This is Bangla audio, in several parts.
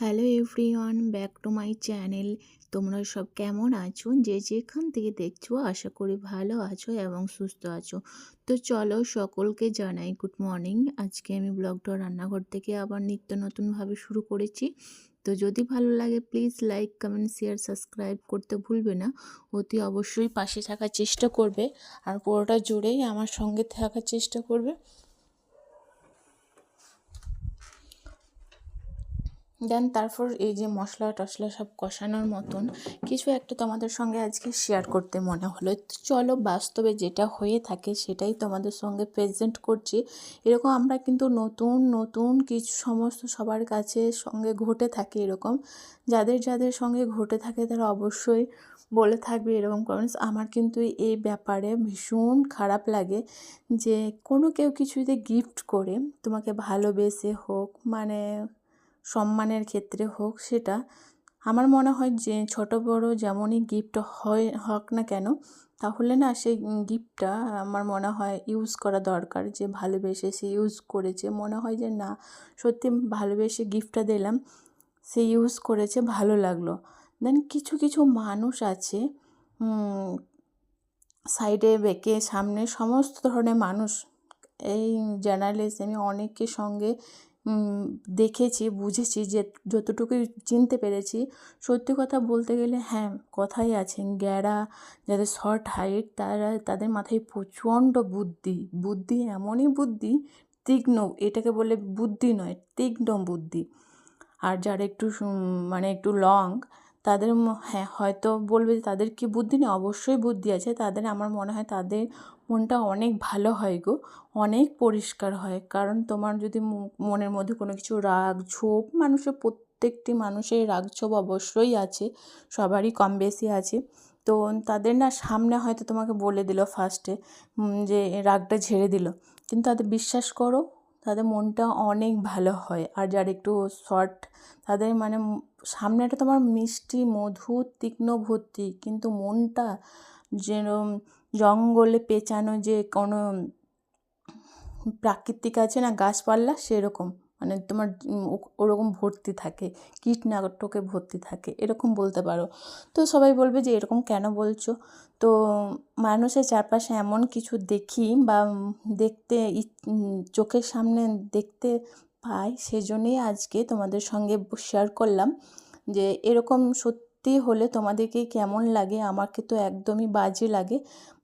Hello everyone back to my channel তোমরা সব কেমন আছো? যে যেখান থেকে দেখছ, আশা করি ভালো আছো এবং সুস্থ আছো। তো চলো সকলকে জানাই গুড মর্নিং আজকে আমি ব্লগটা রান্নাঘর থেকে আবার নিত্য নতুনভাবে শুরু করেছি। তো যদি ভালো লাগে please like comment share subscribe করতে ভুলবে না। অতি অবশ্যই পাশে থাকার চেষ্টা করবে। আর পুরোটা জুড়েই আমার সঙ্গে থাকার চেষ্টা করবে। দেন তারপর এই যে মশলা টশলা সব কষানোর মতন কিছু একটা তোমাদের সঙ্গে আজকে শেয়ার করতে মনে হলো। চলো বাস্তবে যেটা হয়ে থাকে সেটাই তোমাদের সঙ্গে প্রেজেন্ট করছি। এরকম আমরা কিন্তু নতুন নতুন কিছু সমস্ত সবার কাছে সঙ্গে ঘটে থাকে এরকম। যাদের যাদের সঙ্গে ঘটে থাকে তারা অবশ্যই বলে থাকবে এরকম কমেন্টস আমার কিন্তু এই ব্যাপারে ভীষণ খারাপ লাগে যে কোনো কেউ কিছু যদি গিফট করে তোমাকে ভালোবেসে হোক মানে সম্মানের ক্ষেত্রে হোক সেটা, আমার মনে হয় যে ছোট বড় যেমনই গিফট হয়, হোক না কেন, তাহলে না সেই গিফটটা আমার মনে হয় ইউজ করা দরকার, যে ভালোবেসে সে ইউজ করেছে। মনে হয় যে না, সত্যি ভালোবেসে গিফটটা দিলাম, সে ইউজ করেছে, ভালো লাগল। দেন কিছু কিছু মানুষ আছে সাইডে বেঁকে সামনে সমস্ত ধরনের মানুষ, এই জার্নালিস্ট আমি অনেকের সঙ্গে দেখেছি, বুঝেছি যে যতটুকুই চিনতে পেরেছি, সত্যি কথা বলতে গেলে হ্যাঁ কথাই আছে গ্যাড়া যাদের শর্ট হাইট, তারা, তাদের মাথায় প্রচণ্ড বুদ্ধি। বুদ্ধি এমনই বুদ্ধি, তীক্ষ্ণ, এটাকে বলে বুদ্ধি নয়, তীক্ষ্ণ বুদ্ধি। আর যারা একটু মানে একটু লং তাদের হ্যাঁ হয়তো বলবে যে তাদের কি বুদ্ধি নেই? অবশ্যই বুদ্ধি আছে। তাদের, আমার মনে হয় তাদের মনটা অনেক ভালো হয় গো। অনেক পরিষ্কার হয়। কারণ তোমার যদি মনের মধ্যে কোনো কিছু রাগ, ঝোপ, মানুষের প্রত্যেকটি মানুষের রাগ, ঝোপ অবশ্যই আছে। সবারই কম বেশি আছে। তো তাদের না সামনে হয়তো তোমাকে বলে দিল ফার্স্টে যে রাগটা ঝেড়ে দিল। কিন্তু তাদের বিশ্বাস করো তাদের মনটা অনেক ভালো হয়। আর যার একটু শর্ট তাদের মানে সামনেটা তোমার মিষ্টি মধু তীক্ষ্ণ ভর্তি, কিন্তু মনটা যেরম জঙ্গলে পেঁচানো যে কোনো প্রাকৃতিক আছে না, গাছপালা, সেরকম। মানে তোমার ওরকম ভর্তি থাকে কীটনাটকে ভর্তি থাকে, এরকম বলতে পারো। তো সবাই বলবে যে এরকম কেন বলছো? তো মানুষের চারপাশে এমন কিছু দেখি বা দেখতে চোখের সামনে দেখতে পাই, সেজন্যই আজকে তোমাদের সঙ্গে শেয়ার করলাম যে এরকম সত্যি হলে তোমাদেরকে কেমন লাগে, আমাকে তো একদমই বাজে লাগে।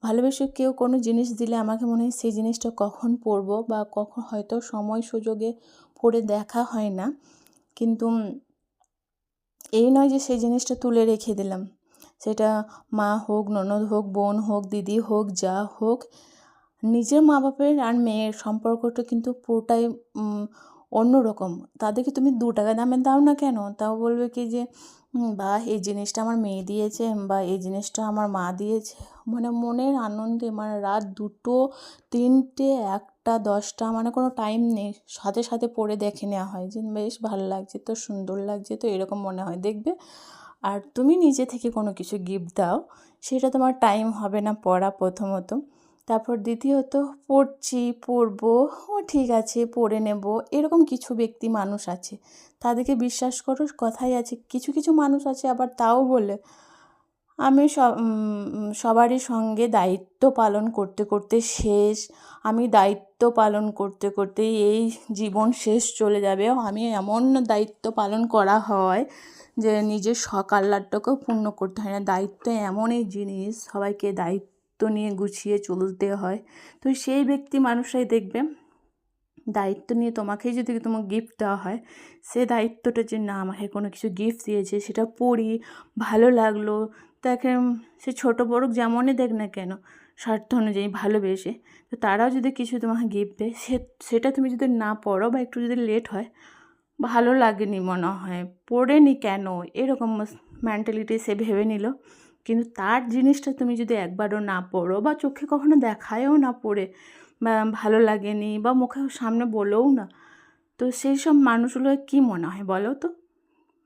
ভালোবেসে কেউ কোনো জিনিস দিলে আমাকে মনে হয় সেই জিনিসটা কখন পরবো বা কখন হয়তো সময় সুযোগে পরে দেখা হয় না। কিন্তু এই নয় যে সেই জিনিসটা তুলে রেখে দিলাম। সেটা মা হোক, ননদ হোক, বোন হোক, দিদি হোক, যা হোক, নিজের মা বাপের আর মেয়ের সম্পর্কটা কিন্তু পুরোটাই অন্যরকম। তাদেরকে তুমি দু টাকা দামে দাও না কেন? তাও বলবে কি যে বা এই জিনিসটা আমার মেয়ে দিয়েছে, বা এই জিনিসটা আমার মা দিয়েছে মানে মনের আনন্দে মানে রাত দুটো, তিনটে, একটা, দশটা মানে কোনো টাইম নেই। সাথে সাথে পড়ে দেখে নেওয়া হয় যে, বেশ ভালো লাগছে তো, সুন্দর লাগছে তো, এরকম মনে হয়, দেখবে? আর তুমি নিজে থেকে কোনো কিছু গিফট দাও, সেটা তোমার টাইম হবে না পড়া প্রথমত। তারপর দ্বিতীয়ত পড়ছি, পড়ব, ও ঠিক আছে, পড়ে নেব, এরকম কিছু ব্যক্তি মানুষ আছে। তাদেরকে বিশ্বাস করো, কথাই আছে, কিছু কিছু মানুষ আছে আবার তাও বলে, আমি সব সবারই সঙ্গে দায়িত্ব পালন করতে করতে শেষ, আমি দায়িত্ব পালন করতে করতে এই জীবন শেষ চলে যাবে আমি এমন দায়িত্ব পালন করা হয় যে নিজের সকাল্লাটাকেও পূর্ণ করতে হয় না। দায়িত্ব এমনই জিনিস, সবাইকে দায়িত্ব দায়িত্ব নিয়ে গুছিয়ে চলতে হয়। তো সেই ব্যক্তি মানুষরাই দেখবে, দায়িত্ব নিয়ে তোমাকেই যদি তোমার গিফট দেওয়া হয়, সে দায়িত্বটা যে না, আমাকে কোনো কিছু গিফট দিয়েছে, সেটা পড়ি, ভালো লাগল, তাকে সে ছোটো বড় যেমনই দেখ না কেন, স্বার্থ অনুযায়ী ভালোবেসে, তো তারাও যদি কিছু তোমাকে গিফট দেয়, সে, সেটা তুমি যদি না পড়ো বা একটু যদি লেট হয়, ভালো লাগেনি মনে হয়, পড়েনি কেন, এরকম মেন্টালিটি সে ভেবে নিল। কিন্তু তার জিনিসটা তুমি যদি একবারও না পড়ো বা চোখে কখনো দেখায়ও না পড়ে, বা ভালো লাগেনি বা মুখে সামনে বলেও না, তো সেই সব মানুষগুলো কী মনে হয় বলো তো?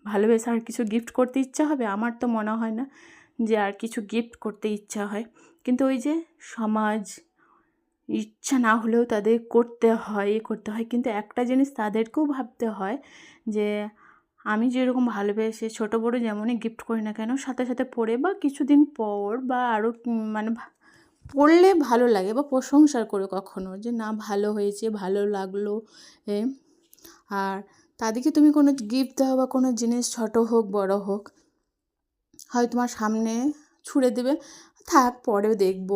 ভালোবেসে আর কিছু গিফট করতে ইচ্ছা হবে? আমার তো মনে হয় না যে আর কিছু গিফট করতে ইচ্ছা হয়। কিন্তু ওই যে সমাজ, ইচ্ছা না হলেও তাদের করতে হয় করতে হয়। কিন্তু একটা জিনিস তাদেরকেও ভাবতে হয় যে আমি যেরকম ভালোবেসে ছোটো বড়ো যেমনই গিফট করি না কেন, সাথে সাথে পরে বা কিছুদিন পর বা আরও মানে পড়লে ভালো লাগে বা প্রশংসা করে কখনো যে না ভালো হয়েছে, ভালো লাগল আর তাদেরকে তুমি কোনো গিফট দাও বা কোনো জিনিস ছোট হোক, বড় হোক, হয় তোমার সামনে ছুঁড়ে দেবে, থাক পরে দেখব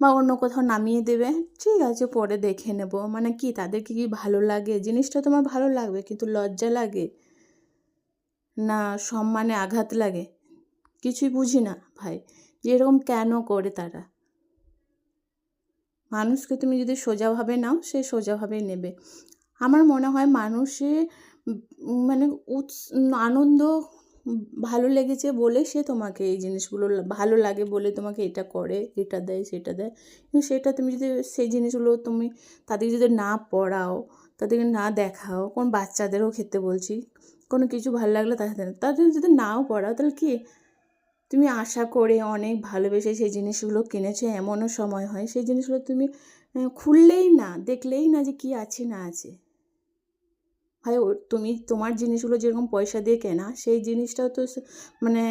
বা অন্য কোথাও নামিয়ে দেবে, ঠিক আছে পরে দেখে নেব। মানে কি তাদেরকে কি ভালো লাগে? জিনিসটা তোমার ভালো লাগবে, কিন্তু লজ্জা লাগে? না, সম্মানে আঘাত লাগে। কিছুই বুঝি না, ভাই। যে এরকম কেন করে তারা? মানুষকে তুমি যদি সোজাভাবে নাও, সে সোজাভাবেই নেবে। আমার মনে হয় মানুষে মানে উৎস, আনন্দ ভালো লেগেছে বলে সে তোমাকে এই জিনিসগুলো ভালো লাগে বলে তোমাকে এটা করে এটা দেয় সেটা দেয়। কিন্তু সেটা তুমি যদি সেই জিনিসগুলো তুমি তাদেরকে যদি না পড়াও, তাদেরকে না দেখাও, কোন বাচ্চাদেরও ক্ষেত্রে বলছি কোনো কিছু ভালো লাগলে তাদের তাদের যদি নাও পড়াও, তাহলে কি? তুমি আশা করে অনেক ভালোবেসে সেই জিনিসগুলো কিনেছো, এমনও সময় হয়। সেই জিনিসগুলো তুমি খুললেই না, দেখলেই না যে কি আছে, না আছে। ভাই তুমি তোমার জিনিসগুলো যেরকম পয়সা দিয়ে কেনা, সেই জিনিসটাও তো মানে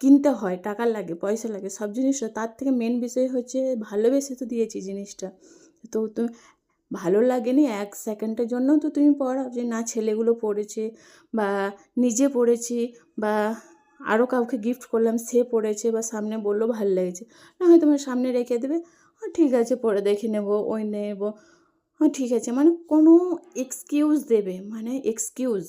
কিনতে হয়, টাকা লাগে, পয়সা লাগে, সব জিনিসটা তার থেকে মেন বিষয় হচ্ছে ভালোবেসে তো দিয়েছি জিনিসটা। তো তুমি ভালো লাগেনি এক সেকেন্ডের জন্য তো তুমি পড়াও যে না ছেলেগুলো পড়েছে বা নিজে পড়েছি বা আরও কাউকে গিফট করলাম সে পড়েছে বা সামনে বলল ভালো লেগেছে, না হয় তোমার সামনে রেখে দেবে হ্যাঁ ঠিক আছে পরে দেখে নেব, ওই নেব। হ্যাঁ ঠিক আছে। মানে কোনো এক্সকিউজ দেবে মানে এক্সকিউজ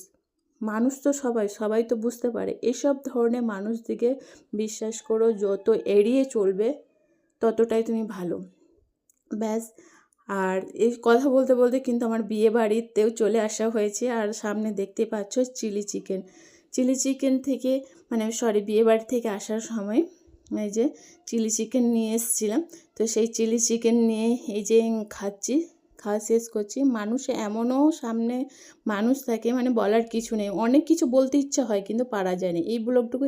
মানুষ তো সবাই সবাই তো বুঝতে পারে। এসব ধরনের মানুষদিকে বিশ্বাস করো, যত এড়িয়ে চলবে ততটাই তুমি ভালো। ব্যাস আর এই কথা বলতে বলতে কিন্তু আমার বিয়ে বাড়িতেও চলে আসা হয়েছে। আর সামনে দেখতে পাচ্ছ চিলি চিকেন। চিলি চিকেন থেকে মানে সরি, বিয়ে বাড়ি থেকে আসার সময় এই যে চিলি চিকেন নিয়ে এসেছিলাম। তো সেই চিলি চিকেন নিয়ে এই যে খাচ্ছি, খাওয়া শেষ করছি। মানুষ এমনও সামনে মানুষ থাকে মানে বলার কিছু নেই। অনেক কিছু বলতে ইচ্ছা হয়, কিন্তু পারা যায় না। এই ব্লগটুকু